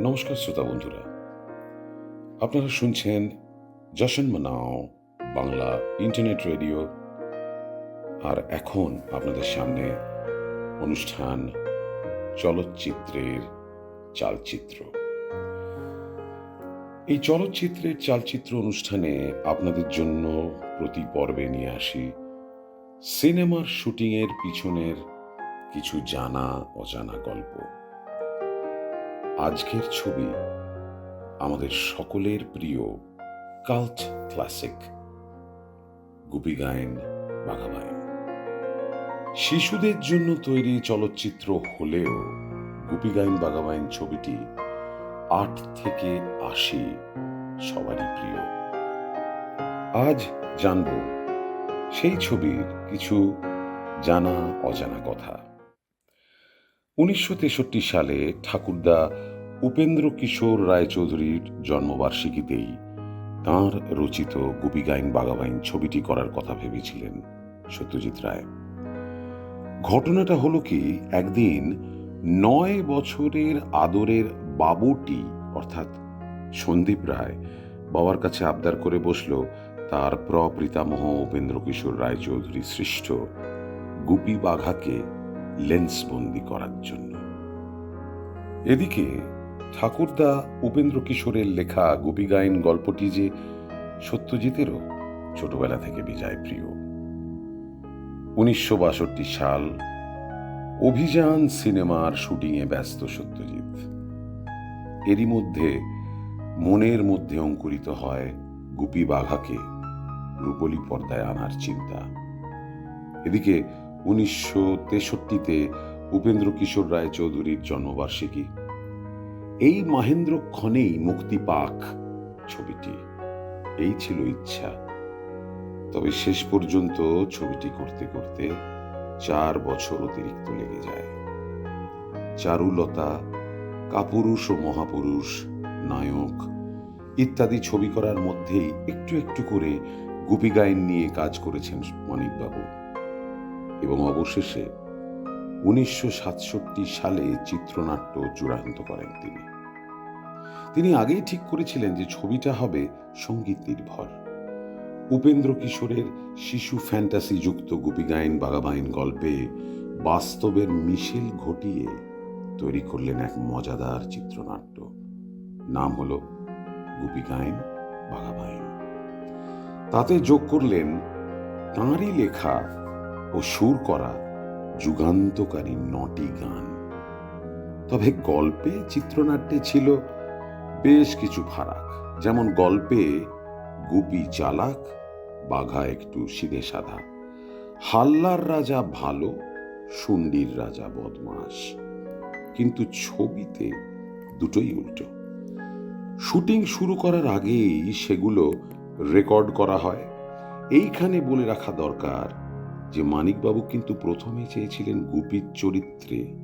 নমস্কার শ্রোতা বন্ধুরা। আপনারা শুনছেন জশন মানাও বাংলা ইন্টারনেট রেডিও। আর এখন আপনাদের সামনে অনুষ্ঠান চলচ্চিত্রের চালচিত্র। এই চলচ্চিত্রের চালচিত্র অনুষ্ঠানে আপনাদের জন্য প্রতি পর্বে নিয়ে আসি সিনেমার শুটিংয়ের পিছনের কিছু জানা অজানা গল্প। আজকের ছবি আমাদের সকলের প্রিয় কাল্ট ক্লাসিক গুপি গায়েন বাঘাবাইন শিশুদের জন্য তৈরি চলচ্চিত্র হলেও গুপি গায়েন বাঘাবাইন ছবিটি আট থেকে আশি সবারই প্রিয়। আজ জানব সেই ছবির কিছু জানা অজানা কথা। উনিশশো তেষট্টি সালে ঠাকুরদা উপেন্দ্র কিশোর রায়চৌধুরীর জন্মবার্ষিকীতেই তাঁর রচিত গুপি গাইন বাগাবাইন ছবিটি করার কথা ভেবেছিলেন সত্যজিৎ রায়। ঘটনাটা হলো কি, একদিন নয় বছরের আদরের বাবুটি, অর্থাৎ সন্দীপ রায়, বাবার কাছে আবদার করে বসল তার প্রপিতামহ উপেন্দ্র কিশোর রায়চৌধুরী সৃষ্ট গুপি বাঘাকে লেন্সবন্দি করার জন্য। এদিকে ঠাকুরদা উপেন্দ্র কিশোরের লেখা গোপী গায়ন গল্পটি যে সত্যজিতেরও ছোটবেলা থেকে বিজয় প্রিয় উনিশশো বাষট্টি সাল, অভিযান সিনেমার শুটিংয়ে ব্যস্ত সত্যজিৎ। এরই মধ্যে মনের মধ্যে অঙ্কুরিত হয় গুপি বাঘাকে রূপলি পর্দায় আনার চিন্তা। এদিকে উনিশশো তেষট্টিতে উপেন্দ্র কিশোর রায় চৌধুরীর জন্মবার্ষিকী এই মাহেন্দ্রক্ষণেই মুক্তি পাক ছবিটি। এই ছিল ইচ্ছা। তবে শেষ পর্যন্ত ছবিটি করতে করতে চার বছর অতিরিক্ত লেগে যায়। চারুলতা, কাপুরুষ ও মহাপুরুষ, নায়ক ইত্যাদি ছবি করার মধ্যেই একটু একটু করে গুপি গায়ন নিয়ে কাজ করেছেন মানিকবাবু এবং অবশেষে উনিশশো সাতষট্টি সালে চিত্রনাট্য চূড়ান্ত করেন তিনি। তিনি আগেই ঠিক করেছিলেন যে ছবিটা হবে সংগীত নির্ভর। উপেন্দ্র কিশোরের শিশু ফ্যান্টাসি যুক্ত গুপি গায়ন বাগাবাইন গল্পে বাস্তবের মিশেল ঘটিয়ে তৈরি করলেন এক মজাদার চিত্রনাট্য। নাম হল গুপি গায়ন বাগাবাইন তাতে যোগ করলেন তাঁরই লেখা ও সুর করা যুগান্তকারী নটি গান। তবে গল্পে, চিত্রনাট্যে ছিল বেশ কিছু ফারাক, যেমন গল্পে গুপি চালাক, বাঘা একটু সিধে সাধা। হাল্লার রাজা ভালো সুন্ডির রাজা বদমাস কিন্তু ছবিতে দুটোই উল্টো। শুটিং শুরু করার আগেই সেগুলো রেকর্ড করা হয়। এইখানে বলে রাখা দরকার যে, মানিকবাবু কিন্তু প্রথমে চেয়েছিলেন গুপির চরিত্রে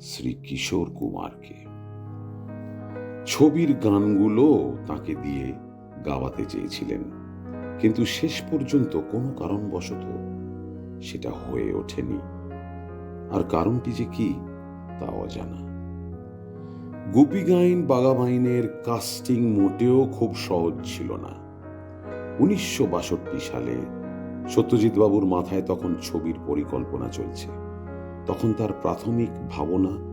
শ্রী কিশোর কুমারকে। ছবির গানগুলো তাকে দিয়ে গাওয়াতে চেয়েছিলেন। কিন্তু শেষ পর্যন্ত কোনো কারণবশত সেটা হয়ে ওঠেনি। আর কারণটি যে কি, তা অজানা। গুপি গাইন বাগাবাইনের কাস্টিং মোটেও খুব সহজ ছিল না। উনিশশো বাষট্টি সালে সত্যজিৎ বাবুর মাথায় তখন ছবির পরিকল্পনা চলছে। তখন তার প্রাথমিক ভাবনা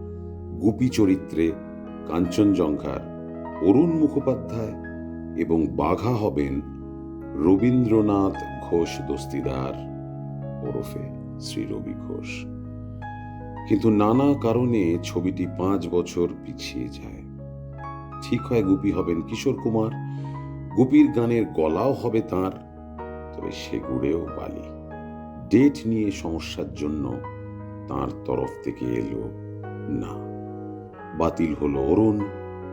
গুপি চরিত্রে কাঞ্চনজঙ্ঘার অরুণ মুখোপাধ্যায় এবং বাঘা হবেন রবীন্দ্রনাথ ঘোষ দস্তিদার ওরফে শ্রী রবি ঘোষ। কিন্তু নানা কারণে ছবিটি পাঁচ বছর পিছিয়ে যায়। ঠিক হয় গুপি হবেন কিশোর কুমার। গুপির গানের গলাও হবে তার, তবে সেগুড়েও বালি। ডেট নিয়ে সমস্যার জন্য তার তরফ থেকে এলো না। বাতিল হলো অরুণ,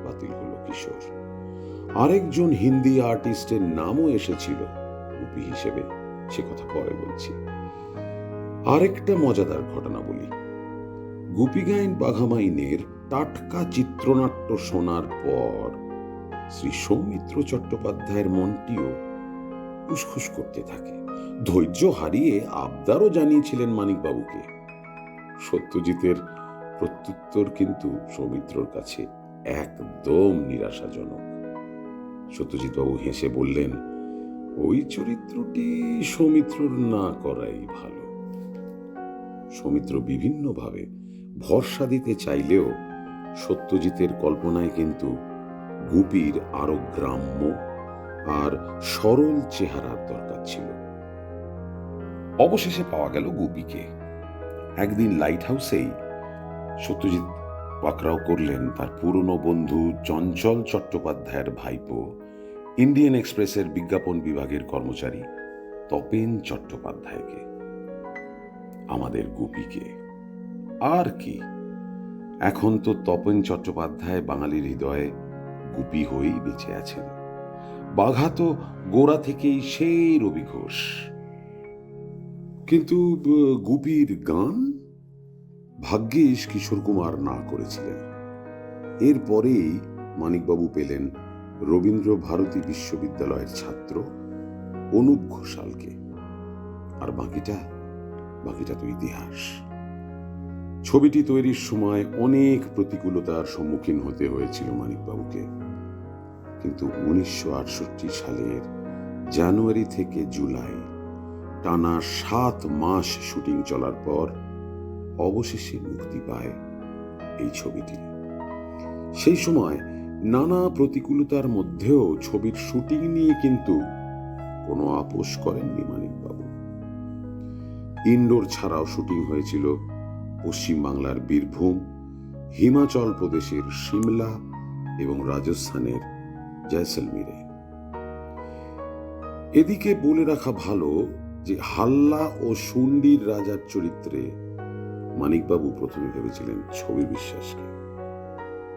বাতিল হলো কিশোর। আরেকজন হিন্দি আর্টিস্টের নামও এসেছিল গুপি হিসেবে, সে কথা পরে বলছি। আরেকটা মজাদার ঘটনা বলি। গুপি গাইন বাঘামাইনের টাটকা চিত্রনাট্য শোনার পর শ্রী সৌমিত্র চট্টোপাধ্যায়ের মনটিও উসখুস করতে থাকে। ধৈর্য হারিয়ে আবদারও জানিয়েছিলেন মানিকবাবুকে। সত্যজিতের প্রত্যুত্তর কিন্তু সৌমিত্রর কাছে একদম নিরাশাজনক। সত্যজিৎবাবু হেসে বললেন, ওই চরিত্রটি সৌমিত্রর না করাই ভালো। সৌমিত্র বিভিন্নভাবে ভরসা দিতে চাইলেও সত্যজিতের কল্পনায় কিন্তু গুপির আরও গ্রাম্য আর সরল চেহারার দরকার ছিল। অবশেষে পাওয়া গেল গুপিকে। একদিন লাইট হাউসেই সত্যজিৎ পাকরাও করলেন তার পুরনো বন্ধু চঞ্চল চট্টোপাধ্যায়ের ভাইপো, ইন্ডিয়ান এক্সপ্রেসের বিজ্ঞাপন বিভাগের কর্মচারী তপেন চট্টোপাধ্যায়কে। আমাদের গুপিকে। আর কি? এখন তো তপেন চট্টোপাধ্যায় বাঙালির হৃদয়ে গুপি হয়েই বেঁচে আছেন। বাঘা তো গোড়া থেকেই সেই রবি ঘোষ। কিন্তু গুপির গান? ভাগ্যিস কিশোর কুমার না করেছিলেন। এরপরেই মানিকবাবু পেলেন রবীন্দ্র ভারতী বিশ্ববিদ্যালয়ের ছাত্র অনুপ ঘোষালকে। আর বাকিটা বাকিটা তো ইতিহাস। ছবিটি তৈরির সময় অনেক প্রতিকূলতার সম্মুখীন হতে হয়েছিল মানিকবাবুকে। কিন্তু উনিশশো আটষট্টি সালের জানুয়ারি থেকে জুলাই টানা সাত মাস শুটিং চলার পর অবশেষে মুক্তি পায় এই ছবিটি। সেই সময় নানা প্রতিকূলতার মধ্যেও ছবির শুটিং নিয়ে কিন্তু কোনো আপোষ করেননি মানিকবাবু। ইন্ডোর ছাড়াও শুটিং হয়েছিল পশ্চিমবাংলার বীরভূম, হিমাচল প্রদেশের সিমলা এবং রাজস্থানের জয়সলমীরে। এদিকে বলে রাখা ভালো যে হাল্লা ও সুন্ডির রাজার চরিত্রে মানিকবাবু প্রথমে ভেবেছিলেন ছবি বিশ্বাসকে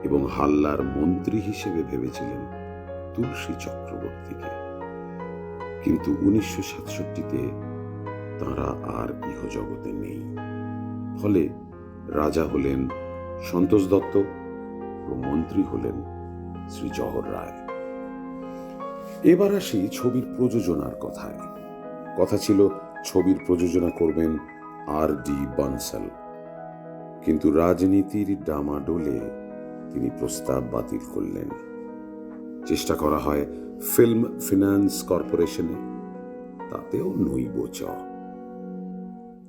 এবং হাল্লার মন্ত্রী হিসেবে ভেবেছিলেন তুলসী চক্রবর্তীকে। কিন্তু উনিশশো সাতষট্টিতে তাঁরা আর ইহজগতে নেই। ফলে রাজা হলেন সন্তোষ দত্ত ও মন্ত্রী হলেন শ্রী জহর রায়। এবার আসি ছবির প্রযোজনার কথায়। কথা ছিল, ছবির প্রযোজনা করবেন আর ডি বানসাল। কিন্তু রাজনীতির ডামাডোলে তিনি প্রস্তাব বাতিল করলেন। চেষ্টা করা হয় ফিল্ম ফিনান্স কর্পোরেশনে, তাতেও নইব চ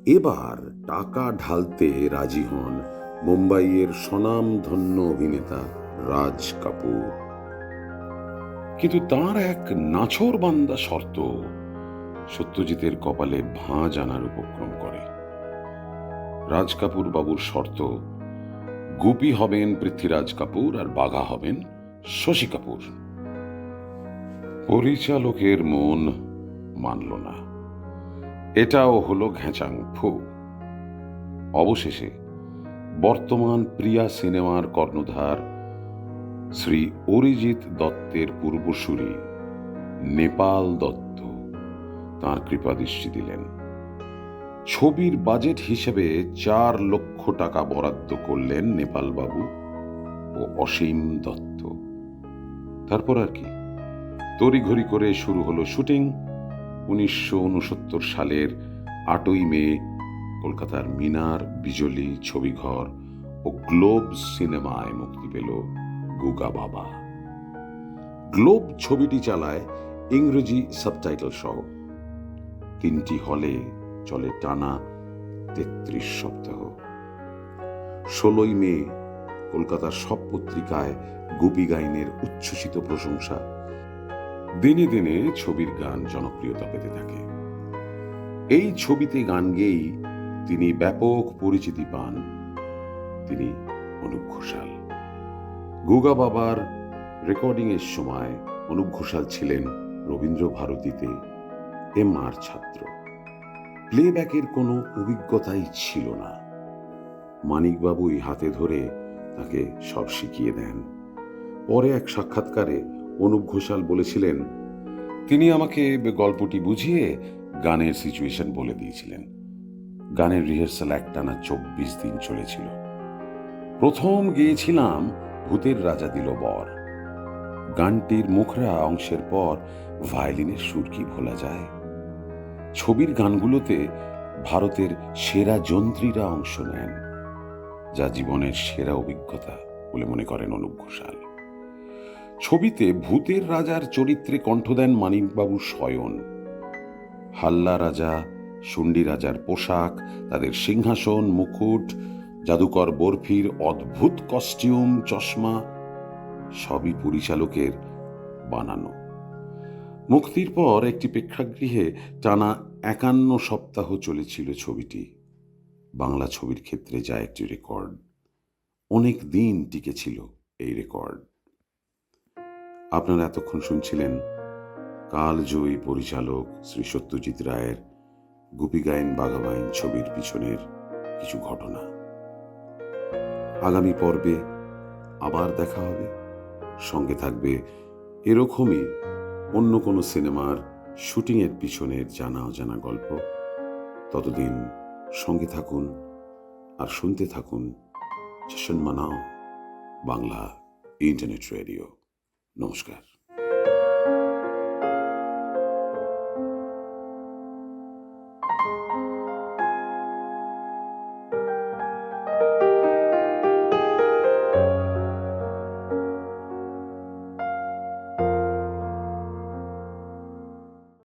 এবার টাকা ঢালতে রাজি হন মুম্বাইয়ের স্বনামধন্য অভিনেতা রাজ কাপুর। কিন্তু তার এক নাছর বান্দা শর্ত সত্যজিতের কপালে ভাঁজ আনার উপক্রম করে। রাজ কাপুর বাবুর শর্ত, গুপি হবেন পৃথ্বীরাজ কাপুর আর বাঘা হবেন শশী কাপুর। পরিচালকের মন মানল না। এটাও হলো ঘেঁচাং ফু। অবশেষে বর্তমান প্রিয়া সিনেমার কর্ণধার শ্রী অরিজিৎ দত্তের পূর্বসূরি নেপাল দত্ত তাঁর কৃপাদৃষ্টি দিলেন। ছবির বাজেট হিসেবে চার লক্ষ টাকা বরাদ্দ করলেন নেপালবাবু ও অসীম দত্ত। তারপর আর কি? তড়িঘড়ি করে শুরু হলো শুটিং উনিশশো উনসত্তর সালের আটই মে, কলকাতার মিনার, বিজলি, ছবিঘর ও গ্লোব সিনেমায় মুক্তি পেল গুগা বাবা। গ্লোব ছবিটি চালায় ইংরেজি সাবটাইটেল সহ তিনটি হলে চলে টানা তেত্রিশ সপ্তাহ। ষোলোই মে, কলকাতার সব পত্রিকায় গুপি গাইনের উচ্ছ্বসিত প্রশংসা। দিনে দিনে ছবির গান জনপ্রিয়তা পেতে থাকে। এই ছবিতে গান গেয়েই তিনি ব্যাপক পরিচিতি পান তিনি অনুপ ঘোষাল। গুগা বাবার রেকর্ডিং এর সময় অনুপ ঘোষাল ছিলেন রবীন্দ্র ভারতীতে এম আর ছাত্র। প্লেব্যাকের কোনো অভিজ্ঞতাই ছিল না। মানিকবাবুই হাতে ধরে তাকে সব শিখিয়ে দেন। পরে এক সাক্ষাৎকারে অনুপ ঘোষাল বলেছিলেন, তিনি আমাকে গল্পটি বুঝিয়ে গানের সিচুয়েশন বলে দিয়েছিলেন। গানের রিহার্সাল একটানা চব্বিশ দিন চলেছিল। প্রথম গেয়েছিলাম ভূতের রাজা দিল বর গানটির মুখরা অংশের পর ভায়োলিনের সুর কি ভোলা যায়। ছবির গানগুলোতে ভারতের সেরা যন্ত্রীরা অংশ নেন, যা জীবনের সেরা অভিজ্ঞতা বলে মনে করেন অনুপ ঘোষাল। ছবিতে ভূতের রাজার চরিত্রে কণ্ঠ দেন মানিকবাবু স্বয়ন। হাল্লা রাজা শুন্ডি রাজার পোশাক, তাদের সিংহাসন, মুকুট, জাদুকর বরফির অদ্ভুত কস্টিউম, চশমা, সবই পরিচালকের বানানো। মুক্তির পর একটি প্রেক্ষাগৃহে টানা একান্ন সপ্তাহ চলেছিল ছবিটি। বাংলা ছবির ক্ষেত্রে যা একটি রেকর্ড, অনেক দিন টিকেছিল এই রেকর্ড। আপনারা এতক্ষণ শুনছিলেন কালজয়ী পরিচালক শ্রী সত্যজিৎ রায়ের গুপি গায়েন বাঘাবাইন ছবির পিছনের কিছু ঘটনা। আগামী পর্বে আবার দেখা হবে। সঙ্গে থাকবে এরকমই অন্য কোনো সিনেমার শুটিংয়ের পিছনের জানা অজানা গল্প। ততদিন সঙ্গে থাকুন আর শুনতে থাকুন জশন মানাও বাংলা ইন্টারনেট রেডিও নমস্কার।